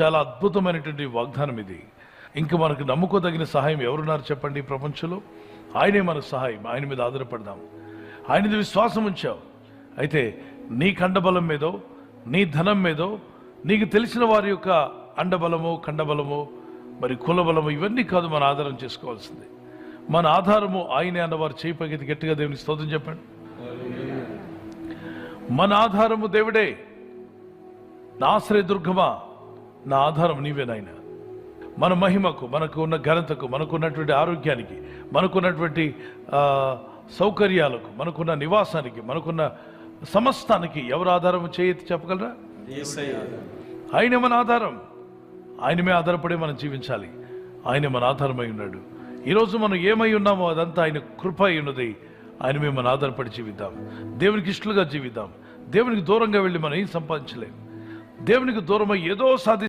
చాలా అద్భుతమైనటువంటి వాగ్దానం ఇది. ఇంకా మనకు నమ్ముకోదగిన సహాయం ఎవరున్నారు చెప్పండి ప్రపంచంలో? ఆయనే మన సహాయం. ఆయన మీద ఆధారపడదాం. ఆయన విశ్వాసం ఉంచావు. అయితే నీ కండబలం మీదో నీ ధనం మీదో నీకు తెలిసిన వారి యొక్క అండబలము కండబలము మరి కులబలము ఇవన్నీ కాదు మన ఆధారం చేసుకోవాల్సింది. మన ఆధారము ఆయనే అన్నవారు చేయి గట్టిగా దేవుని స్తోత్రం చెప్పండి. మన ఆధారము దేవుడే. నా ఆశ్రయ దుర్గమా? నా ఆధారం నీవే నాయన. మన మహిమకు మనకు ఉన్న ఘనతకు మనకున్నటువంటి ఆరోగ్యానికి మనకున్నటువంటి సౌకర్యాలకు మనకున్న నివాసానికి మనకున్న సమస్తానికి ఎవరు ఆధారం చేయతి చెప్పగలరా? ఆయన మన ఆధారం. ఆయన మీద ఆధారపడి మనం జీవించాలి. ఆయన మన ఆధారమై ఉన్నాడు. ఈరోజు మనం ఏమై ఉన్నామో అదంతా ఆయన కృప అయి ఉన్నది. ఆయన మీద మనం ఆధారపడి జీవిద్దాం. దేవునికి ఇష్టలుగా జీవిద్దాం. దేవునికి దూరంగా వెళ్ళి మనం ఏం సంపాదించలేం. దేవునికి దూరమై ఏదో సాధి